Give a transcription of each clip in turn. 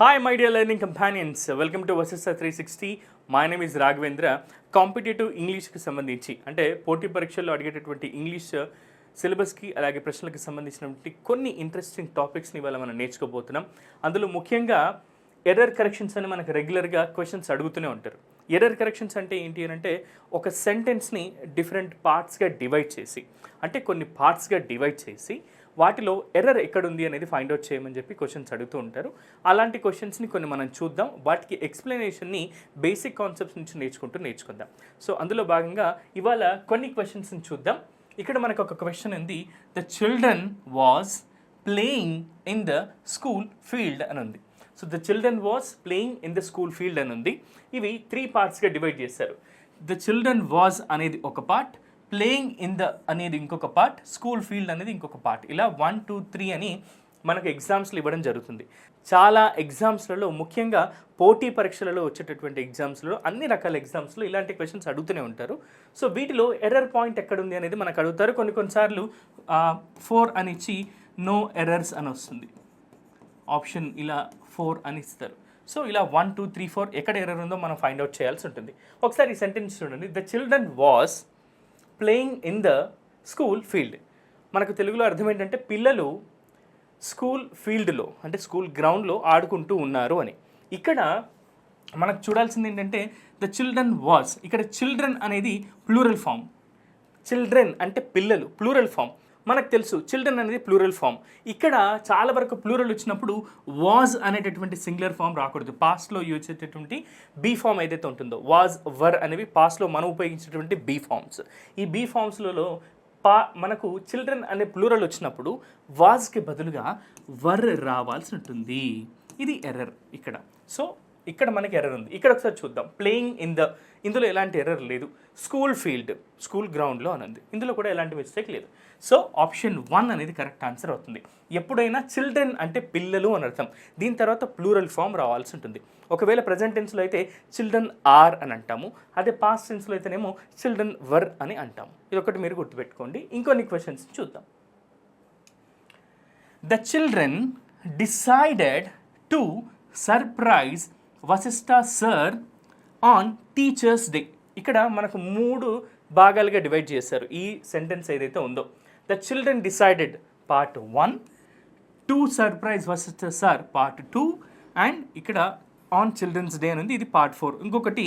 Hi my dear learning companions welcome to versus three sixty my name is Raghavendra competitive ఇంగ్లీష్కి సంబంధించి అంటే పోటీ పరీక్షల్లో అడిగేటటువంటి English సిలబస్కి అలాగే ప్రశ్నలకు సంబంధించినటువంటి కొన్ని ఇంట్రెస్టింగ్ టాపిక్స్ని ఇవాళ మనం నేర్చుకోబోతున్నాం. అందులో ముఖ్యంగా ఎర్రర్ కరెక్షన్స్ అని మనకు రెగ్యులర్గా క్వశ్చన్స్ అడుగుతూనే ఉంటారు. ఎర్రర్ కరెక్షన్స్ అంటే ఏంటి అని అంటే ఒక సెంటెన్స్ని డిఫరెంట్ పార్ట్స్గా డివైడ్ చేసి అంటే కొన్ని పార్ట్స్గా డివైడ్ చేసి వాటిలో ఎర్రర్ ఎక్కడుంది అనేది ఫైండ్ అవుట్ చేయమని చెప్పి క్వశ్చన్స్ అడుగుతూ ఉంటారు. అలాంటి క్వశ్చన్స్ని కొన్ని మనం చూద్దాం. వాటికి ఎక్స్ప్లెనేషన్ని బేసిక్ కాన్సెప్ట్స్ నుంచి నేర్చుకుంటూ నేర్చుకుందాం. సో అందులో భాగంగా ఇవాళ కొన్ని క్వశ్చన్స్ని చూద్దాం. ఇక్కడ మనకు ఒక క్వశ్చన్ ఉంది. The children was playing in the school field అని ఉంది. So the children was playing in the school field అని ఉంది. ఇవి త్రీ పార్ట్స్గా డివైడ్ చేశారు. ద చిల్డ్రన్ వాజ్ అనేది ఒక పార్ట్ ప్లేయింగ్ ఇన్ ద అనేది ఇంకొక పార్ట్ స్కూల్ ఫీల్డ్ అనేది ఇంకొక పార్ట్ ఇలా వన్ టూ త్రీ అని మనకు ఎగ్జామ్స్లు ఇవ్వడం జరుగుతుంది. చాలా ఎగ్జామ్స్లలో ముఖ్యంగా పోటీ పరీక్షలలో వచ్చేటటువంటి ఎగ్జామ్స్లో అన్ని రకాల ఎగ్జామ్స్లో ఇలాంటి క్వశ్చన్స్ అడుగుతూనే ఉంటారు. సో వీటిలో ఎర్రర్ పాయింట్ ఎక్కడుంది అనేది మనకు అడుగుతారు. కొన్ని కొన్నిసార్లు ఫోర్ అని ఇచ్చి నో ఎర్రర్స్ అని వస్తుంది. ఆప్షన్ ఇలా ఫోర్ అని ఇస్తారు. సో ఇలా వన్ టూ త్రీ ఫోర్ ఎక్కడ ఎర్రర్ ఉందో మనం ఫైండ్ అవుట్ చేయాల్సి ఉంటుంది. ఒకసారి ఈ సెంటెన్స్ చూడండి. The children was playing in the school field మనకు తెలుగులో అర్థం ఏంటంటే పిల్లలు స్కూల్ ఫీల్డ్లో అంటే స్కూల్ గ్రౌండ్లో ఆడుకుంటూ ఉన్నారు అని. ఇక్కడ మనకు చూడాల్సింది ఏంటంటే ద చిల్డ్రన్ వాస్ ఇక్కడ చిల్డ్రన్ అనేది ప్లూరల్ ఫామ్ చిల్డ్రన్ అంటే పిల్లలు ప్లూరల్ ఫామ్ మనకు తెలుసు చిల్డ్రన్ అనేది ప్లూరల్ ఫామ్ ఇక్కడ చాలా వరకు ప్లూరల్ వచ్చినప్పుడు వాజ్ అనేటటువంటి సింగులర్ ఫామ్ రాకూడదు. పాస్ట్లో యూజ్ చేసేటటువంటి బీ ఫామ్ ఏదైతే ఉంటుందో వాజ్ వర్ అనేవి పాస్ట్లో మనం ఉపయోగించేటువంటి బీ ఫామ్స్ ఈ బీ ఫామ్స్లలో పా మనకు చిల్డ్రన్ అనే ప్లూరల్ వచ్చినప్పుడు వాజ్కి బదులుగా వర్ రావాల్సి ఉంటుంది ఇది ఎర్రర్ ఇక్కడ. సో ఇక్కడ మనకి ఎర్రర్ ఉంది. ఇక్కడ ఒకసారి చూద్దాం. ప్లేయింగ్ ఇన్ ద ఇందులో ఎలాంటి ఎర్రర్ లేదు. స్కూల్ ఫీల్డ్ స్కూల్ గ్రౌండ్లో అని ఉంది. ఇందులో కూడా ఎలాంటి మిస్టేక్ లేదు. సో ఆప్షన్ వన్ అనేది కరెక్ట్ ఆన్సర్ అవుతుంది. ఎప్పుడైనా చిల్డ్రన్ అంటే పిల్లలు అని అర్థం. దీని తర్వాత ప్లూరల్ ఫామ్ రావాల్సి ఉంటుంది. ఒకవేళ ప్రజెంట్ టెన్స్లో అయితే చిల్డ్రన్ ఆర్ అని అంటాము. అదే పాస్ట్ టెన్స్లో అయితేనేమో చిల్డ్రన్ వర్ అని అంటాము. ఇది ఒకటి మీరు గుర్తుపెట్టుకోండి. ఇంకొన్ని క్వశ్చన్స్ చూద్దాం. The children decided to surprise Vasishta sir on teachers day. ఇక్కడ మనకు మూడు భాగాలుగా డివైడ్ చేశారు. ఈ సెంటెన్స్ ఏదైతే ఉందో. The children decided part one two surprise Vasishta sir part two and ఇక్కడ ఆన్ చిల్డ్రన్స్ డే అని ఉంది. ఇది పార్ట్ ఫోర్. ఇంకొకటి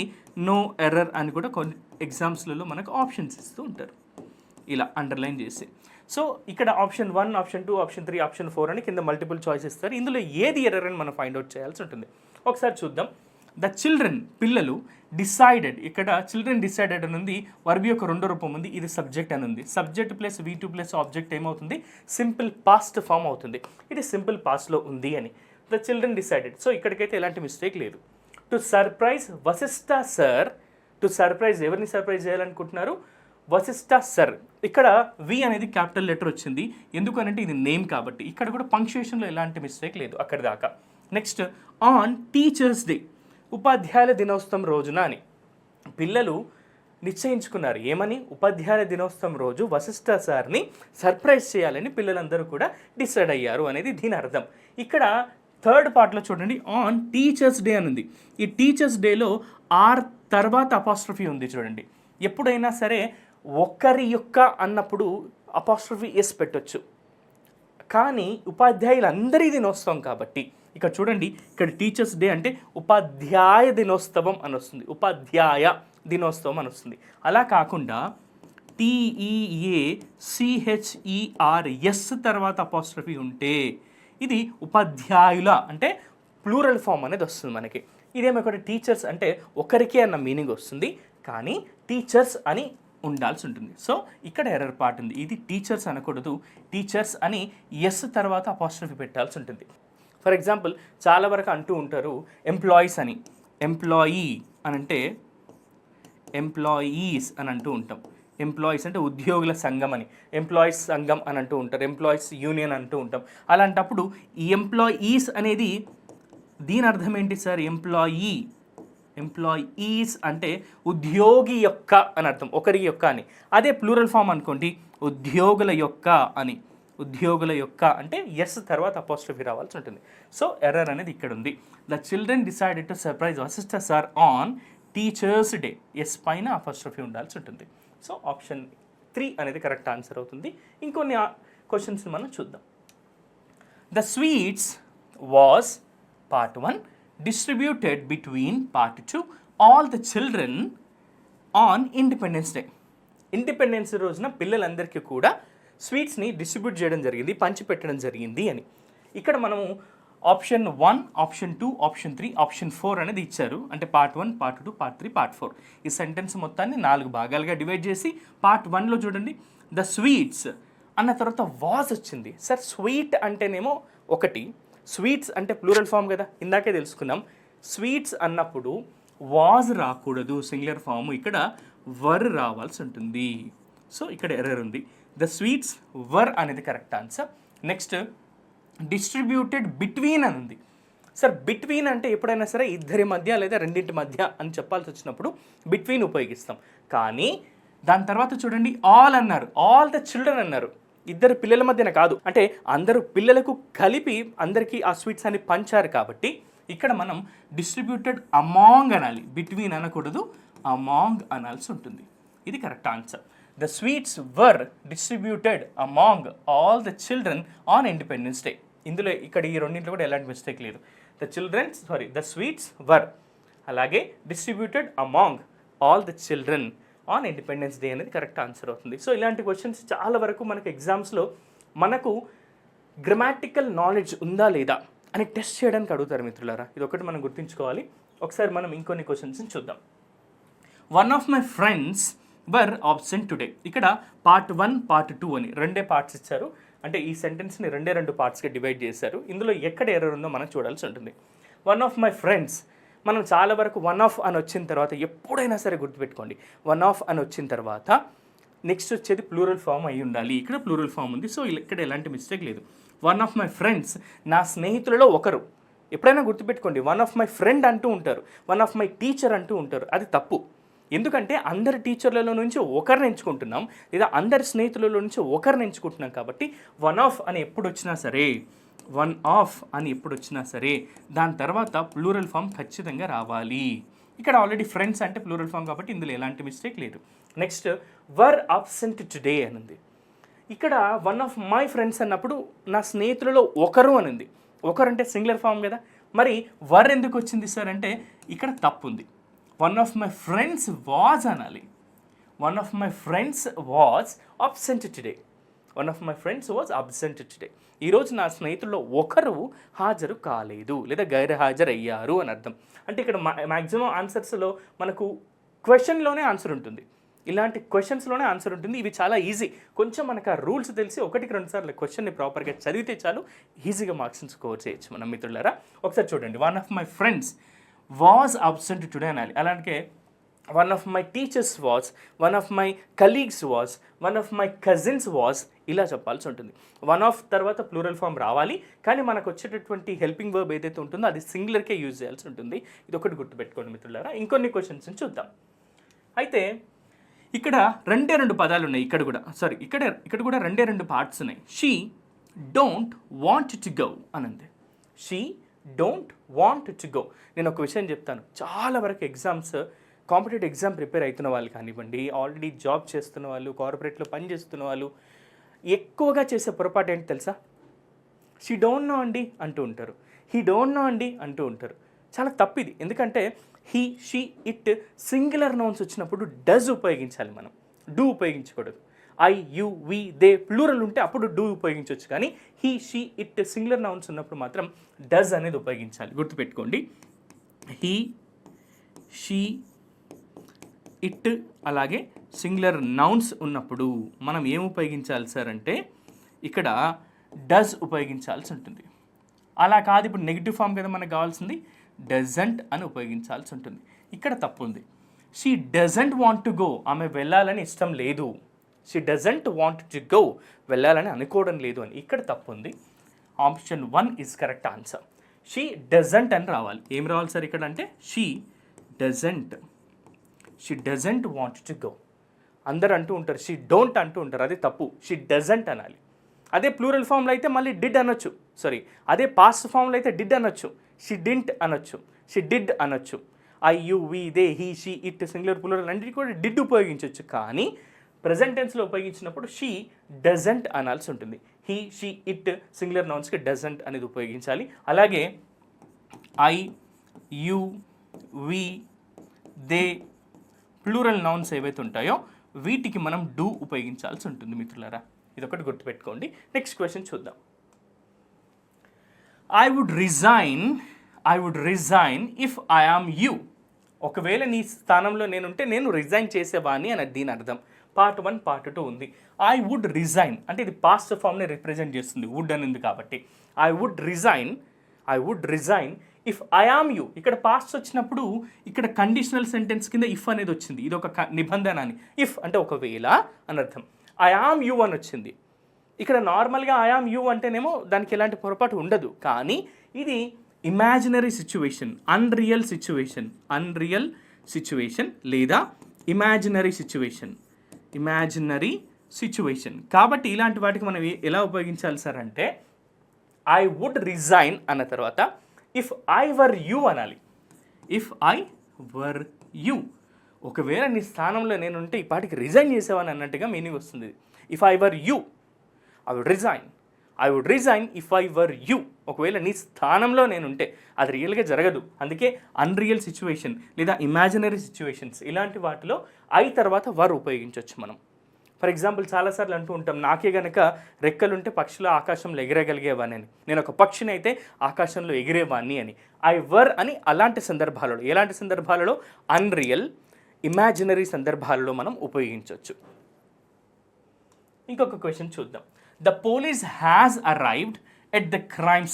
నో ఎర్రర్ అని కూడా కొన్ని ఎగ్జామ్స్లలో మనకు ఆప్షన్స్ ఇస్తూ ఉంటారు. ఇలా అండర్లైన్ చేసి. సో ఇక్కడ option one option two option three option four అని కింద మల్టిపుల్ చాయిస్ ఇస్తారు. ఇందులో ఏది ఎర్రర్ అని మనం ఫైండ్ అవుట్ చేయాల్సి ఉంటుంది. ఒకసారి చూద్దాం. ద చిల్డ్రన్ పిల్లలు డిసైడెడ్ ఇక్కడ చిల్డ్రన్ డిసైడెడ్ అని ఉంది. వర్బ్ యొక్క రెండో రూపం ఉంది. ఇది సబ్జెక్ట్ అని ఉంది. Subject plus V two plus object ఏమవుతుంది? సింపుల్ పాస్ట్ ఫామ్ అవుతుంది. ఇది సింపుల్ పాస్ట్లో ఉంది అని. ద చిల్డ్రన్ డిసైడెడ్ సో ఇక్కడికైతే ఎలాంటి మిస్టేక్ లేదు. To surprise Vasishta sir to surprise ఎవరిని సర్ప్రైజ్ చేయాలనుకుంటున్నారు? వసిస్టా సర్ ఇక్కడ వి అనేది క్యాపిటల్ లెటర్ వచ్చింది. ఎందుకనంటే ఇది నేమ్ కాబట్టి. ఇక్కడ కూడా పంక్చుయేషన్లో ఎలాంటి మిస్టేక్ లేదు అక్కడి దాకా. నెక్స్ట్ ఆన్ టీచర్స్ డే ఉపాధ్యాయుల దినోత్సవం రోజున అని. పిల్లలు నిశ్చయించుకున్నారు. ఏమని? ఉపాధ్యాయుల దినోత్సవం రోజు వశిష్ఠ సార్ని సర్ప్రైజ్ చేయాలని పిల్లలందరూ కూడా డిసైడ్ అయ్యారు అనేది దీని అర్థం. ఇక్కడ థర్డ్ పార్ట్లో చూడండి. ఆన్ టీచర్స్ డే అని ఉంది. ఈ టీచర్స్ డేలో ఆర్ తర్వాత అపాస్ట్రఫీ ఉంది చూడండి. ఎప్పుడైనా సరే ఒక్కరి యొక్క అన్నప్పుడు అపాస్ట్రఫీ ఎస్ పెట్టొచ్చు. కానీ ఉపాధ్యాయులందరి దినోత్సవం కాబట్టి ఇక్కడ చూడండి ఇక్కడ టీచర్స్ డే అంటే ఉపాధ్యాయ దినోత్సవం అని వస్తుంది. ఉపాధ్యాయ దినోత్సవం అని వస్తుంది. అలా కాకుండా టీఈఏ సిహెచ్ఈఆర్ఎస్ తర్వాత అపాస్ట్రఫీ ఉంటే ఇది ఉపాధ్యాయుల అంటే ప్లూరల్ ఫామ్ అనేది వస్తుంది మనకి. ఇదేమో ఇక్కడ టీచర్స్ అంటే ఒకరికే అన్న మీనింగ్ వస్తుంది. కానీ టీచర్స్ అని ఉండాల్సి ఉంటుంది. సో ఇక్కడ ఎర్రర్ పార్ట్ ఉంది. ఇది టీచర్స్ అనకూడదు. టీచర్స్ అని ఎస్ తర్వాత అపాస్ట్రఫీ పెట్టాల్సి ఉంటుంది. ఫర్ ఎగ్జాంపుల్ చాలా వరకు అంటూ ఉంటారు ఎంప్లాయీస్ అని. ఎంప్లాయీ అని అంటే ఎంప్లాయీస్ అని అంటూ ఉంటాం. ఎంప్లాయీస్ అంటే ఉద్యోగుల సంఘం అని. ఎంప్లాయీస్ సంఘం అని అంటూ ఉంటారు. ఎంప్లాయీస్ యూనియన్ అంటూ ఉంటాం. అలాంటప్పుడు ఈ ఎంప్లాయీస్ అనేది దీని అర్థం ఏంటి సార్? ఎంప్లాయీ ఎంప్లాయీస్ అంటే ఉద్యోగి యొక్క అని అర్థం. ఒకరి యొక్క అని. అదే ప్లూరల్ ఫామ్ అనుకోండి. ఉద్యోగుల యొక్క అని. ఉద్యోగుల యొక్క అంటే ఎస్ తర్వాత అపోస్ట్రఫీ రావాల్సి ఉంటుంది. సో ఎర్రర్ అనేది ఇక్కడ ఉంది. The children decided to surprise Vasishta sir on teachers day S పైన అపోస్ట్రఫీ ఉండాల్సి ఉంటుంది. సో ఆప్షన్ త్రీ అనేది కరెక్ట్ ఆన్సర్ అవుతుంది. ఇంకొన్ని క్వశ్చన్స్ మనం చూద్దాం. The sweets was part one distributed between part two all the children on independence day independence రోజున పిల్లలందరికీ కూడా స్వీట్స్ని డిస్ట్రిబ్యూట్ చేయడం జరిగింది పంచిపెట్టడం జరిగింది అని. ఇక్కడ మనము option one option two option three option four అనేది ఇచ్చారు. అంటే part one part two part three part four. ఈ సెంటెన్స్ మొత్తాన్ని నాలుగు భాగాలుగా డివైడ్ చేసి పార్ట్ వన్లో చూడండి. ద స్వీట్స్ అన్న తర్వాత వాజ్ వచ్చింది. సార్ స్వీట్ అంటేనేమో ఒకటి. స్వీట్స్ అంటే ప్లూరల్ ఫామ్ కదా ఇందాకే తెలుసుకున్నాం. స్వీట్స్ అన్నప్పుడు వాజ్ రాకూడదు సింగులర్ ఫామ్. ఇక్కడ వర్ రావాల్సి ఉంటుంది. సో ఇక్కడ ఎర్రర్ ఉంది. ద స్వీట్స్ వర్ అనేది correct answer next distributed between అని ఉంది. సార్ బిట్వీన్ అంటే ఎప్పుడైనా సరే ఇద్దరి మధ్య లేదా రెండింటి మధ్య అని చెప్పాల్సి వచ్చినప్పుడు బిట్వీన్ ఉపయోగిస్తాం. కానీ దాని తర్వాత చూడండి ఆల్ అన్నారు. ఆల్ ద చిల్డ్రన్ అన్నారు. ఇద్దరు పిల్లల మధ్యన కాదు. అంటే అందరూ పిల్లలకు కలిపి అందరికీ ఆ స్వీట్స్ అని పంచారు కాబట్టి ఇక్కడ మనం డిస్ట్రిబ్యూటెడ్ అమాంగ్ అనాలి. బిట్వీన్ అనకూడదు. అమాంగ్ అనాల్సి ఉంటుంది. ఇది correct answer the sweets were distributed among all the children on independence day ఇందులో ఇక్కడ ఈ రెండింటిలో కూడా ఎలాంటి మిస్టేక్ లేదు. The children sorry the sweets were అలాగే distributed among all the children on independence day అనేది కరెక్ట్ ఆన్సర్ అవుతుంది. సో ఇలాంటి క్వశ్చన్స్ చాలా వరకు మనకు ఎగ్జామ్స్లో మనకు గ్రామాటికల్ నాలెడ్జ్ ఉందా లేదా అని టెస్ట్ చేయడానికి అడుగుతారు మిత్రులారా. ఇది ఒకటి మనం గుర్తుంచుకోవాలి. ఒకసారి మనం ఇంకొన్ని క్వశ్చన్స్ని చూద్దాం. One of my friends were absent today ఇక్కడ పార్ట్ వన్ పార్ట్ టూ అని రెండే పార్ట్స్ ఇచ్చారు. అంటే ఈ సెంటెన్స్ని రెండే రెండు పార్ట్స్గా డివైడ్ చేశారు. ఇందులో ఎక్కడ ఎర్రర్ ఉందో మనం చూడాల్సి ఉంటుంది. వన్ ఆఫ్ మై ఫ్రెండ్స్ మనం చాలా వరకు వన్ ఆఫ్ అని వచ్చిన తర్వాత ఎప్పుడైనా సరే గుర్తుపెట్టుకోండి. వన్ ఆఫ్ అని వచ్చిన తర్వాత నెక్స్ట్ వచ్చేది ప్లూరల్ ఫామ్ అయి ఉండాలి. ఇక్కడ ప్లూరల్ ఫామ్ ఉంది. సో ఇక్కడ ఎలాంటి మిస్టేక్ లేదు. వన్ ఆఫ్ మై ఫ్రెండ్స్ నా స్నేహితులలో ఒకరు. ఎప్పుడైనా గుర్తుపెట్టుకోండి. వన్ ఆఫ్ మై ఫ్రెండ్ అంటూ ఉంటారు. వన్ ఆఫ్ మై టీచర్ అంటూ ఉంటారు. అది తప్పు. ఎందుకంటే అందరి టీచర్లలో నుంచి ఒకరిని ఎంచుకుంటున్నాం లేదా అందరి స్నేహితులలో నుంచి ఒకరిని ఎంచుకుంటున్నాం కాబట్టి వన్ ఆఫ్ అని ఎప్పుడు వచ్చినా సరే వన్ ఆఫ్ అని ఎప్పుడు వచ్చినా సరే దాని తర్వాత ప్లూరల్ ఫామ్ ఖచ్చితంగా రావాలి. ఇక్కడ ఆల్రెడీ ఫ్రెండ్స్ అంటే ప్లూరల్ ఫామ్ కాబట్టి ఇందులో ఎలాంటి మిస్టేక్ లేదు. నెక్స్ట్ వర్ అబ్సెంట్ టుడే అని ఉంది ఇక్కడ వన్ ఆఫ్ మై ఫ్రెండ్స్ అన్నప్పుడు నా స్నేహితులలో ఒకరు అనింది. ఒకరు అంటే సింగులర్ ఫామ్ కదా. మరి వర్ ఎందుకు వచ్చింది సార్ అంటే ఇక్కడ తప్పు ఉంది one of my friends was అనాలి one of my friends was absent today one of my friends was absent today ఈరోజు నా స్నేహితుల్లో ఒకరు హాజరు కాలేదు లేదా గైర్ హాజరు అయ్యారు అని అర్థం. అంటే ఇక్కడ మ్యాక్సిమం ఆన్సర్స్లో మనకు క్వశ్చన్లోనే ఆన్సర్ ఉంటుంది. ఇలాంటి క్వశ్చన్స్లోనే ఆన్సర్ ఉంటుంది. ఇవి చాలా ఈజీ కొంచెం మనకు ఆ రూల్స్ తెలిసి ఒకటికి రెండు సార్లు క్వశ్చన్ని ప్రాపర్గా చదివితే చాలు ఈజీగా మార్క్స్ని స్కోర్ చేయొచ్చు. మన మిత్రులారా ఒకసారి చూడండి. One of my friends was absent today అనాలి అలాంటి one of my teachers was one of my colleagues was one of my cousins was ఇలా చెప్పాల్సి ఉంటుంది. వన్ ఆఫ్ తర్వాత ప్లూరల్ ఫామ్ రావాలి కానీ మనకు వచ్చేటటువంటి హెల్పింగ్ వర్బ్ ఏదైతే ఉంటుందో అది సింగులర్కే యూజ్ చేయాల్సి ఉంటుంది. ఇది ఒకటి గుర్తుపెట్టుకోండి మిత్రులారా. ఇంకొన్ని క్వశ్చన్స్ చూద్దాం. అయితే ఇక్కడ రెండే రెండు పదాలు ఉన్నాయి ఇక్కడ కూడా. సారీ ఇక్కడ ఇక్కడ కూడా రెండే రెండు పార్ట్స్ ఉన్నాయి. She don't want to go అనంది she don't want to go. నేను ఒక విషయం చెప్తాను. చాలా వరకు ఎగ్జామ్స్ కాంపిటేటివ్ ఎగ్జామ్ ప్రిపేర్ అవుతున్న వాళ్ళు కానివ్వండి ఆల్రెడీ జాబ్ చేస్తున్న వాళ్ళు కార్పొరేట్లో పని చేస్తున్న వాళ్ళు ఎక్కువగా చేసే పొరపాటు ఏంటి తెలుసా? షీ డోంట్ నో అండి అంటూ ఉంటారు. హీ డోంట్ నో అండి అంటూ ఉంటారు. చాలా తప్పిది. ఎందుకంటే he she it singular nouns వచ్చినప్పుడు డజ్ ఉపయోగించాలి మనం. డూ ఉపయోగించకూడదు. I you we they plural ఉంటే అప్పుడు డూ ఉపయోగించవచ్చు. కానీ he she it singular nouns ఉన్నప్పుడు మాత్రం డజ్ అనేది ఉపయోగించాలి. గుర్తుపెట్టుకోండి. హీ షీ ఇట్ అలాగే సింగులర్ నౌన్స్ ఉన్నప్పుడు మనం ఏం ఉపయోగించాలి సార్ అంటే ఇక్కడ డజ్ ఉపయోగించాల్సి ఉంటుంది. అలా కాదు ఇప్పుడు నెగిటివ్ ఫామ్ కదా మనకు కావాల్సింది. డజంట్ అని ఉపయోగించాల్సి ఉంటుంది. ఇక్కడ తప్పు ఉంది. She doesn't want to go. ఆమె వెళ్ళాలని ఇష్టం లేదు. She doesn't want to go వెళ్ళాలని అనుకోవడం లేదు అని. ఇక్కడ తప్పు ఉంది option one is correct answer she doesn't అని రావాలి. ఏం రావాలి సార్ ఇక్కడ అంటే she doesn't she doesn't want to go అందరు అంటూ ఉంటారు. షీ డోంట్ అంటూ ఉంటారు. అది తప్పు. షీ డజంట్ అనాలి. అదే ప్లూరల్ ఫామ్లో అయితే మళ్ళీ డిడ్ అనొచ్చు. సారీ అదే పాస్ట్ ఫామ్లో అయితే డిడ్ అనొచ్చు. షీ డింట్ అనొచ్చు. షీ డిడ్ అనొచ్చు. I you we they he she it singular plural అన్నిటికీ కూడా డిడ్ ఉపయోగించవచ్చు కానీ ప్రజెంట్ టెన్స్లో ఉపయోగించినప్పుడు షీ డజంట్ అనాల్సి ఉంటుంది. హీ షీ ఇట్ సింగులర్ నౌన్స్కి డజంట్ అనేది ఉపయోగించాలి. అలాగే I you we they plural nouns ఏవైతే ఉంటాయో వీటికి మనం డూ ఉపయోగించాల్సి ఉంటుంది మిత్రులారా. ఇదొకటి గుర్తుపెట్టుకోండి. నెక్స్ట్ క్వశ్చన్ చూద్దాం. I would resign I would resign if I am you ఒకవేళ నీ స్థానంలో నేనుంటే నేను రిజైన్ చేసేవాణి అని దీని అర్థం. పార్ట్ వన్ పార్ట్ టూ ఉంది. ఐ వుడ్ రిజైన్ అంటే ఇది పాస్ట్ ఫామ్ని రిప్రజెంట్ చేస్తుంది. వుడ్ అనేది కాబట్టి. I would resign I would resign if I am you ఇక్కడ పాస్ట్ వచ్చినప్పుడు ఇక్కడ కండిషనల్ సెంటెన్స్ కింద ఇఫ్ అనేది వచ్చింది. ఇది ఒక నిబంధన అని ఇఫ్ అంటే ఒకవేళ అని అర్థం. ఐ ఆమ్ యూ అని వచ్చింది. ఇక్కడ నార్మల్గా ఐ ఆమ్ యూ అంటేనేమో దానికి ఎలాంటి పొరపాటు ఉండదు. కానీ ఇది imaginary situation unreal situation unreal situation లేదా ఇమాజినరీ సిచ్యువేషన్ ఇమాజినరీ సిచ్యువేషన్ కాబట్టి ఇలాంటి వాటికి మనం ఎలా ఉపయోగించాలి సార్ అంటే ఐ వుడ్ రిజైన్ అన్న తర్వాత ఇఫ్ ఐ వర్ యూ అనాలి. ఇఫ్ ఐ వర్ యూ ఒకవేళ నీ స్థానంలో నేనుంటే ఈ పాటికి రిజైన్ చేసేవాని అన్నట్టుగా మీనింగ్ వస్తుంది. If I were you I would resign I would resign if I were you ఒకవేళ నీ స్థానంలో నేనుంటే అది రియల్గా జరగదు. అందుకే అన్రియల్ సిచ్యువేషన్ లేదా ఇమాజినరీ సిచ్యువేషన్స్ ఇలాంటి వాటిలో ఐ తర్వాత వర్ ఉపయోగించవచ్చు మనం. ఫర్ ఎగ్జాంపుల్ చాలాసార్లు అంటూ ఉంటాం నాకే గనక రెక్కలుంటే పక్షులు ఆకాశంలో ఎగిరగలిగేవాని అని నేను ఒక పక్షిని అయితే ఆకాశంలో ఎగిరేవాన్ని అని. ఐ వర్ అని అలాంటి సందర్భాలలో ఎలాంటి సందర్భాలలో? అన్రియల్ ఇమాజినరీ సందర్భాలలో మనం ఉపయోగించవచ్చు ఇంకొక క్వశ్చన్ చూద్దాం. The police has arrived at the crime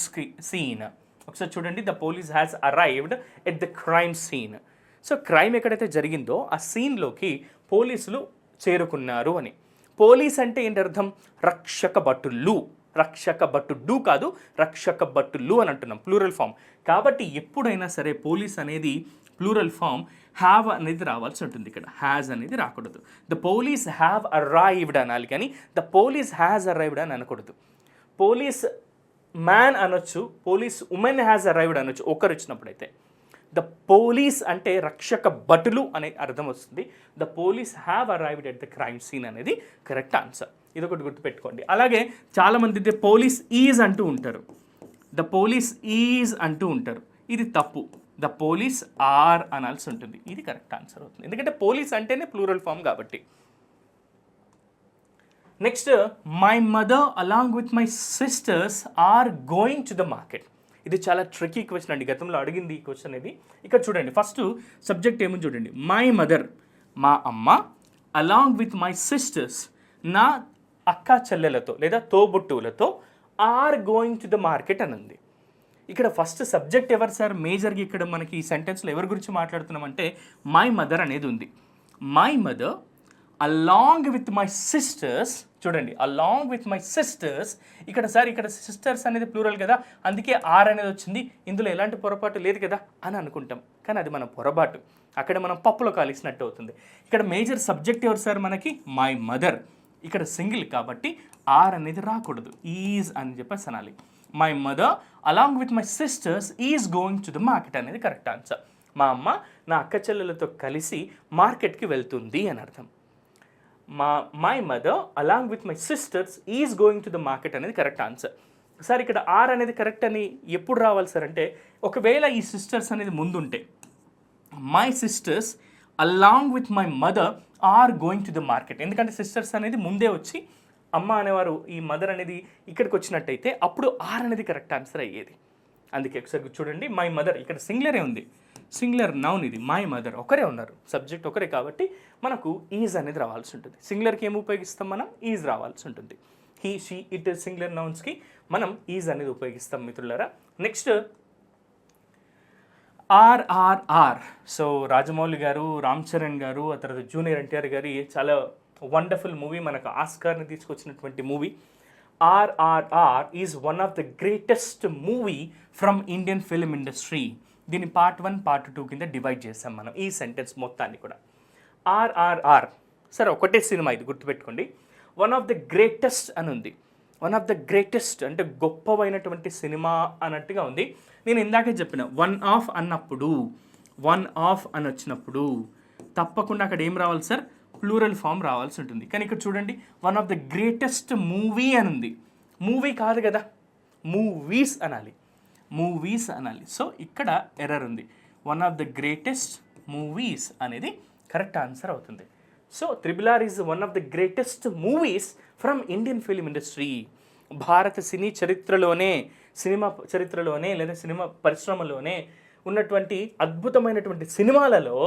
scene ఒకసారి చూడండి. The police has arrived at the crime scene so crime ఎక్కడైతే జరిగిందో ఆ సీన్లోకి పోలీసులు చేరుకున్నారు అని. పోలీస్ అంటే ఏంటి అర్థం రక్షక భటులు. రక్షక భటుడు కాదు రక్షక భటులు అని అంటున్నాం. ప్లూరల్ ఫామ్ కాబట్టి ఎప్పుడైనా సరే పోలీస్ అనేది ప్లూరల్ ఫామ్ హ్యావ్ అనేది రావాల్సి ఉంటుంది ఇక్కడ. హ్యాజ్ అనేది రాకూడదు. ద పోలీస్ హ్యావ్ అరైవ్డ్ అనాలి కానీ ద పోలీస్ హ్యాజ్ అరైవ్డ్ అని అనకూడదు. పోలీస్ మ్యాన్ అనొచ్చు పోలీస్ ఉమెన్ హ్యాజ్ అరైవ్డ్ అనొచ్చు ఒకరు వచ్చినప్పుడైతే. ద పోలీస్ అంటే రక్షక భటులు అనే అర్థం వస్తుంది. The police have arrived at the crime scene అనేది కరెక్ట్ ఆన్సర్ ఇది ఒకటి గుర్తుపెట్టుకోండి. అలాగే చాలామంది అయితే పోలీస్ ఈజ్ అంటూ ఉంటారు. ద పోలీస్ ఈజ్ అంటూ ఉంటారు. ఇది తప్పు. ద పోలీస్ ఆర్ అనాల్సి ఉంటుంది. ఇది కరెక్ట్ ఆన్సర్ అవుతుంది. ఎందుకంటే పోలీస్ అంటేనే ప్లూరల్ ఫామ్ కాబట్టి. Next my mother along with my sisters are going to the market ఇది చాలా ట్రికీ క్వశ్చన్ అండి. గతంలో అడిగింది ఈ క్వశ్చన్ ఇది ఇక్కడ చూడండి. ఫస్ట్ సబ్జెక్ట్ ఏమో చూడండి. మై మదర్ మా అమ్మ అలాంగ్ విత్ మై సిస్టర్స్ నా అక్క చెల్లెలతో లేదా తోబుట్టువులతో are going to the market అని ఉంది. ఇక్కడ ఫస్ట్ సబ్జెక్ట్ ఎవరు సార్ మేజర్గా ఇక్కడ మనకి ఈ సెంటెన్స్లో ఎవరి గురించి మాట్లాడుతున్నామంటే మై మదర్ అనేది ఉంది. My mother along with my sisters చూడండి అలాంగ్ విత్ మై సిస్టర్స్ ఇక్కడ సార్ ఇక్కడ సిస్టర్స్ అనేది ప్లూరల్ కదా అందుకే ఆర్ అనేది వచ్చింది. ఇందులో ఎలాంటి పొరపాటు లేదు కదా అని అనుకుంటాం. కానీ అది మన పొరపాటు. అక్కడ మనం పప్పులో కాలిసినట్టు అవుతుంది. ఇక్కడ మేజర్ సబ్జెక్ట్ ఎవరు సార్ మనకి? మై మదర్ ఇక్కడ సింగిల్ కాబట్టి ఆర్ అనేది రాకూడదు. ఈజ్ అని చెప్పేసి అనాలి. My mother along with my sisters is going to the market అనేది కరెక్ట్ ఆన్సర్ మా అమ్మ నా అక్క చెల్లెలతో కలిసి మార్కెట్కి వెళ్తుంది అని అర్థం. మా my mother along with my sisters is going to the market అనేది కరెక్ట్ ఆన్సర్ సార్ ఇక్కడ ఆర్ అనేది కరెక్ట్ అని ఎప్పుడు రావాలి సార్ అంటే ఒకవేళ ఈ సిస్టర్స్ అనేది ముందుంటే my sisters along with my mother are going to the market ఎందుకంటే సిస్టర్స్ అనేది ముందే వచ్చి అమ్మ అనేవారు ఈ మదర్ అనేది ఇక్కడికి వచ్చినట్టయితే అప్పుడు ఆర్ అనేది కరెక్ట్ ఆన్సర్ అయ్యేది. అందుకే ఒకసారి చూడండి మై మదర్ ఇక్కడ సింగులరే ఉంది. సింగులర్ నౌన్ ఇది మై మదర్ ఒకరే ఉన్నారు. సబ్జెక్ట్ ఒకరే కాబట్టి మనకు ఈజ్ అనేది రావాల్సి ఉంటుంది. సింగులర్కి ఏమి ఉపయోగిస్తాం మనం? ఈజ్ రావాల్సి ఉంటుంది. హీ షీ ఇట్ సింగులర్ నౌన్స్కి మనం ఈజ్ అనేది ఉపయోగిస్తాం మిత్రులరా. నెక్స్ట్ ఆర్ఆర్ఆర్ సో రాజమౌళి గారు రామ్ చరణ్ గారు ఆ తర్వాత జూనియర్ ఎన్టీఆర్ గారి చాలా వండర్ఫుల్ మూవీ మనకు ఆస్కార్ని తీసుకొచ్చినటువంటి movie RRR is one of the greatest movie from Indian film industry దీన్ని పార్ట్ వన్ పార్ట్ టూ కింద డివైడ్ చేసాం మనం ఈ సెంటెన్స్ మొత్తాన్ని కూడా. ఆర్ఆర్ఆర్ సరే ఒకటే సినిమా ఇది గుర్తుపెట్టుకోండి. వన్ ఆఫ్ ద గ్రేటెస్ట్ అని ఉంది. వన్ ఆఫ్ ద గ్రేటెస్ట్ అంటే గొప్పవైనటువంటి సినిమా అన్నట్టుగా ఉంది. నేను ఇందాకే చెప్పిన వన్ ఆఫ్ అన్నప్పుడు వన్ ఆఫ్ అని వచ్చినప్పుడు తప్పకుండా అక్కడ ఏం రావాలి సార్? ప్లూరల్ ఫామ్ రావాల్సి ఉంటుంది. కానీ ఇక్కడ చూడండి one of the greatest movie అని ఉంది. మూవీ కాదు కదా? మూవీస్ అనాలి. మూవీస్ అనాలి. సో ఇక్కడ ఎర్రర్ ఉంది. One of the greatest movies అనేది కరెక్ట్ ఆన్సర్ అవుతుంది. So triple R is one of the greatest movies from Indian film industry భారత సినీ చరిత్రలోనే సినిమా చరిత్రలోనే లేదా సినిమా పరిశ్రమలోనే ఉన్నటువంటి అద్భుతమైనటువంటి సినిమాలలో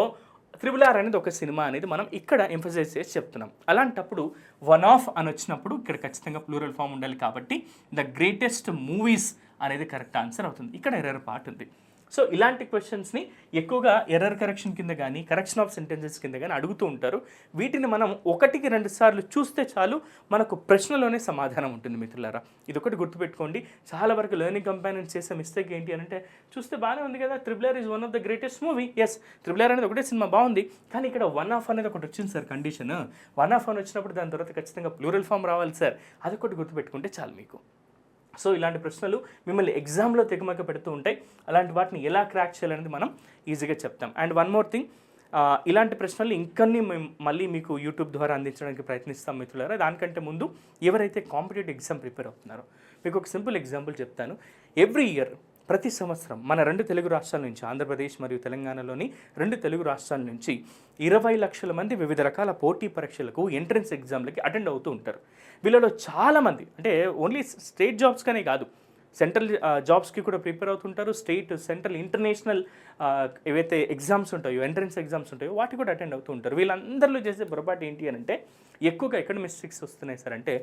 త్రిబుల్ ఆర్ అనేది ఒక సినిమా అనేది మనం ఇక్కడ ఎంఫసైజ్ చేసి చెప్తున్నాం. అలాంటప్పుడు వన్ ఆఫ్ అని వచ్చినప్పుడు ఇక్కడ ఖచ్చితంగా ప్లూరల్ ఫామ్ ఉండాలి కాబట్టి ద గ్రేటెస్ట్ మూవీస్ అనేది కరెక్ట్ ఆన్సర్ అవుతుంది. ఇక్కడ ఎర్రర్ పార్ట్ ఉంది. సో ఇలాంటి క్వశ్చన్స్ని ఎక్కువగా ఎర్రర్ కరెక్షన్ కింద కానీ కరెక్షన్ ఆఫ్ సెంటెన్సెస్ కింద కానీ అడుగుతూ ఉంటారు. వీటిని మనం ఒకటికి రెండు సార్లు చూస్తే చాలు మనకు ప్రశ్నలోనే సమాధానం ఉంటుంది మిత్రులారా. ఇది ఒకటి గుర్తుపెట్టుకోండి. చాలా వరకు లెర్నింగ్ కంపానియన్స్ చేసే మిస్టేక్ ఏంటి అని అంటే చూస్తే బాగానే ఉంది కదా triple R is one of the greatest movie S triple R అనేది ఒకటే సినిమా బాగుంది. కానీ ఇక్కడ వన్ ఆఫ్ అనేది ఒకటి వచ్చింది సార్ కండిషన్ వన్ ఆఫ్ అని వచ్చినప్పుడు దాని తర్వాత ఖచ్చితంగా ప్లూరల్ ఫామ్ రావాలి సార్. అది ఒకటి గుర్తుపెట్టుకుంటే చాలు మీకు. సో ఇలాంటి ప్రశ్నలు మిమ్మల్ని ఎగ్జామ్లో తెగమక పెడుతూ ఉంటాయి. అలాంటి వాటిని ఎలా క్రాక్ చేయాలనేది మనం ఈజీగా చెప్తాం. అండ్ వన్ మోర్ థింగ్ ఇలాంటి ప్రశ్నలు ఇంకొన్ని మేము మళ్ళీ మీకు యూట్యూబ్ ద్వారా అందించడానికి ప్రయత్నిస్తాం మిత్రులారా. దానికంటే ముందు ఎవరైతే కాంపిటేటివ్ ఎగ్జామ్ ప్రిపేర్ అవుతున్నారో మీకు ఒక సింపుల్ ఎగ్జాంపుల్ చెప్తాను. ఎవ్రీ ఇయర్ ప్రతి సంవత్సరం మన రెండు తెలుగు రాష్ట్రాల నుంచి ఆంధ్రప్రదేశ్ మరియు తెలంగాణలోని రెండు తెలుగు రాష్ట్రాల నుంచి ఇరవై లక్షల మంది వివిధ రకాల పోటీ పరీక్షలకు ఎంట్రన్స్ ఎగ్జామ్లకి అటెండ్ అవుతూ ఉంటారు. వీళ్ళలో చాలామంది అంటే ఓన్లీ స్టేట్ జాబ్స్కనే కాదు. సెంట్రల్ జాబ్స్కి కూడా ప్రిపేర్ అవుతుంటారు. స్టేట్ సెంట్రల్ ఇంటర్నేషనల్ ఏవైతే ఎగ్జామ్స్ ఉంటాయో ఎంట్రన్స్ ఎగ్జామ్స్ ఉంటాయో వాటి కూడా అటెండ్ అవుతూ ఉంటారు. వీళ్ళందరిలో చేసే పొరపాటు ఏంటి అని అంటే ఎక్కువగా ఎక్కడ మిస్టేక్స్ వస్తున్నాయి సార్. అంటే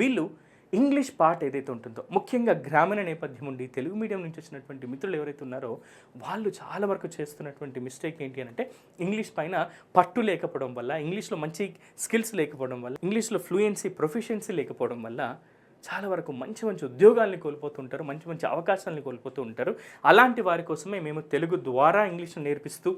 వీళ్ళు ఇంగ్లీష్ పార్ట్ ఏదైతే ఉంటుందో ముఖ్యంగా గ్రామీణ నేపథ్యం ఉండి తెలుగు మీడియం నుంచి వచ్చినటువంటి మిత్రులు ఎవరైతే ఉన్నారో వాళ్ళు చాలా వరకు చేస్తున్నటువంటి మిస్టేక్ ఏంటి అని అంటే ఇంగ్లీష్ పైన పట్టు లేకపోవడం వల్ల ఇంగ్లీష్లో మంచి స్కిల్స్ లేకపోవడం వల్ల ఇంగ్లీష్లో ఫ్లూయెన్సీ ప్రొఫిషియన్సీ లేకపోవడం వల్ల చాలా వరకు మంచి మంచి ఉద్యోగాల్ని కోల్పోతుంటారు మంచి మంచి అవకాశాలను కోల్పోతూ ఉంటారు. అలాంటి వారి కోసమే మేము తెలుగు ద్వారా ఇంగ్లీష్ని నేర్పిస్తూ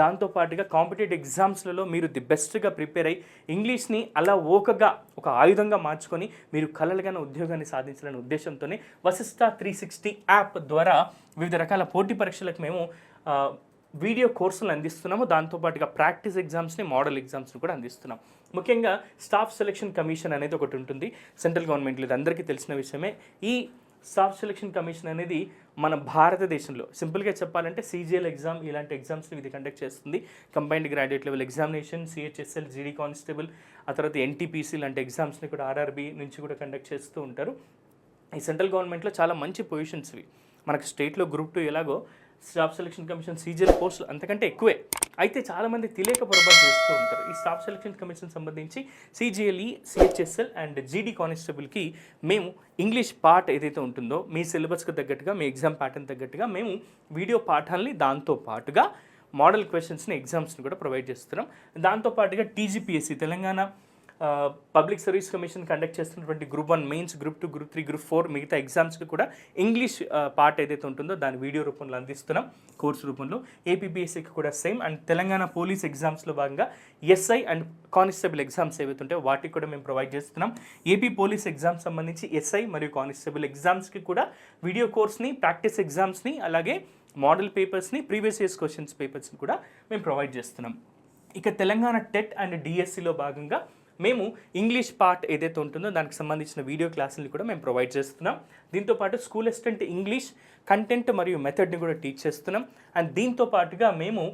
దాంతోపాటుగా కాంపిటేటివ్ ఎగ్జామ్స్లలో మీరు ది బెస్ట్గా ప్రిపేర్ అయ్యి ఇంగ్లీష్ని అలా ఓకగా ఒక ఆయుధంగా మార్చుకొని మీరు కలలుగానే ఉద్యోగాన్ని సాధించాలనే ఉద్దేశంతోనే వశిష్ట త్రీ సిక్స్టీ యాప్ ద్వారా వివిధ రకాల పోటీ పరీక్షలకు మేము వీడియో కోర్సులు అందిస్తున్నాము. దాంతోపాటుగా ప్రాక్టీస్ ఎగ్జామ్స్ని మోడల్ ఎగ్జామ్స్ని కూడా అందిస్తున్నాం. ముఖ్యంగా స్టాఫ్ సెలక్షన్ కమిషన్ అనేది ఒకటి ఉంటుంది. సెంట్రల్ గవర్నమెంట్లో ఇది అందరికీ తెలిసిన విషయమే. ఈ స్టాఫ్ సెలక్షన్ కమిషన్ అనేది మన భారతదేశంలో సింపుల్గా చెప్పాలంటే సీజీఎల్ ఎగ్జామ్ ఇలాంటి ఎగ్జామ్స్ని ఇది కండక్ట్ చేస్తుంది. Combined graduate level examination CHSL GD constable ఆ తర్వాత ఎన్టీపీసీ లాంటి ఎగ్జామ్స్ని కూడా ఆర్ఆర్బీ నుంచి కూడా కండక్ట్ చేస్తూ ఉంటారు. ఈ సెంట్రల్ గవర్నమెంట్లో చాలా మంచి పొజిషన్స్ ఇవి. మనకు స్టేట్లో గ్రూప్ టూ ఎలాగో స్టాఫ్ సెలక్షన్ కమిషన్ సీజీఎల్ పోస్టులు అంతకంటే ఎక్కువే. అయితే చాలామంది తెలియక పొరపాటు చేస్తూ ఉంటారు. ఈ స్టాఫ్ సెలక్షన్ కమిషన్ సంబంధించి సిజిఎల్ఈ సిహెచ్ఎస్ఎల్ అండ్ జీడీ కానిస్టేబుల్కి మేము ఇంగ్లీష్ పార్ట్ ఏదైతే ఉంటుందో మీ సిలబస్కి తగ్గట్టుగా మీ ఎగ్జామ్ ప్యాటర్న్ తగ్గట్టుగా మేము వీడియో పాఠాలని దాంతో పాటుగా మోడల్ క్వశ్చన్స్ని ఎగ్జామ్స్ని కూడా ప్రొవైడ్ చేస్తున్నాం. దాంతోపాటుగా TGPSC Telangana public service commission conduct చేస్తున్నటువంటి group one mains group two group three group four మిగతా ఎగ్జామ్స్కి కూడా ఇంగ్లీష్ పార్ట్ ఏదైతే ఉంటుందో దాని వీడియో రూపంలో అందిస్తున్నాం కోర్సు రూపంలో. ఏపీబీఎస్సీకి కూడా సేమ్ అండ్ తెలంగాణ పోలీస్ ఎగ్జామ్స్లో భాగంగా ఎస్ఐ అండ్ కానిస్టేబుల్ ఎగ్జామ్స్ ఏవైతే ఉంటాయో వాటికి కూడా మేము ప్రొవైడ్ చేస్తున్నాం. ఏపీ పోలీస్ ఎగ్జామ్స్ సంబంధించి ఎస్ఐ మరియు కానిస్టేబుల్ ఎగ్జామ్స్కి కూడా వీడియో కోర్స్ని ప్రాక్టీస్ ఎగ్జామ్స్ని అలాగే మోడల్ పేపర్స్ని ప్రీవియస్ ఇయర్స్ క్వశ్చన్స్ పేపర్స్ని కూడా మేము ప్రొవైడ్ చేస్తున్నాం. ఇక తెలంగాణ టెట్ అండ్ డిఎస్సిలో భాగంగా మేము ఇంగ్లీష్ పార్ట్ ఏదైతే ఉంటుందో దానికి సంబంధించిన వీడియో క్లాసులు కూడా మేము ప్రొవైడ్ చేస్తున్నాం. దీంతో పాటు స్కూల్ అసిస్టెంట్ ఇంగ్లీష్ కంటెంట్ మరియు మెథడ్ని కూడా టీచ్ చేస్తున్నాం. అండ్ దీంతో పాటుగా మేము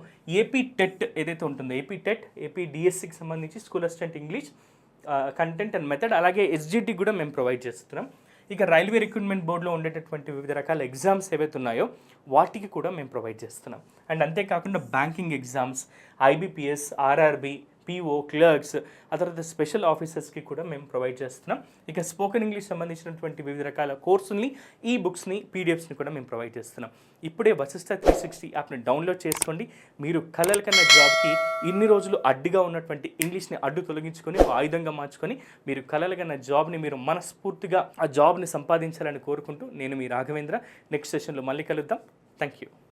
ఏపీ టెట్ ఏదైతే ఉంటుందో ఏపీ టెట్ ఏపీ డిఎస్సికి సంబంధించి school assistant English content and method అలాగే ఎస్జిటి కూడా మేము ప్రొవైడ్ చేస్తున్నాం. ఇక రైల్వే రిక్రూట్మెంట్ బోర్డులో ఉండేటటువంటి వివిధ రకాల ఎగ్జామ్స్ ఏవైతే ఉన్నాయో వాటికి కూడా మేము ప్రొవైడ్ చేస్తున్నాం. అండ్ అంతేకాకుండా banking exams IBPS RRB PO clerks ఆ తర్వాత స్పెషల్ ఆఫీసర్స్కి కూడా మేము ప్రొవైడ్ చేస్తున్నాం. ఇక స్పోకెన్ ఇంగ్లీష్ సంబంధించినటువంటి వివిధ రకాల కోర్సుల్ని ఈ బుక్స్ని పీడిఎఫ్స్ని కూడా మేము ప్రొవైడ్ చేస్తున్నాం. ఇప్పుడే వశిష్ట త్రీ సిక్స్టీ యాప్ని డౌన్లోడ్ చేసుకోండి. మీరు కలల కన్నా జాబ్కి ఇన్ని రోజులు అడ్డుగా ఉన్నటువంటి ఇంగ్లీష్ని అడ్డు తొలగించుకొని ఆయుధంగా మార్చుకొని మీరు కలల కన్నా జాబ్ని మీరు మనస్ఫూర్తిగా ఆ జాబ్ని సంపాదించాలని కోరుకుంటూ నేను మీ రాఘవేంద్ర. నెక్స్ట్ సెషన్లో మళ్ళీ కలుద్దాం. Thank you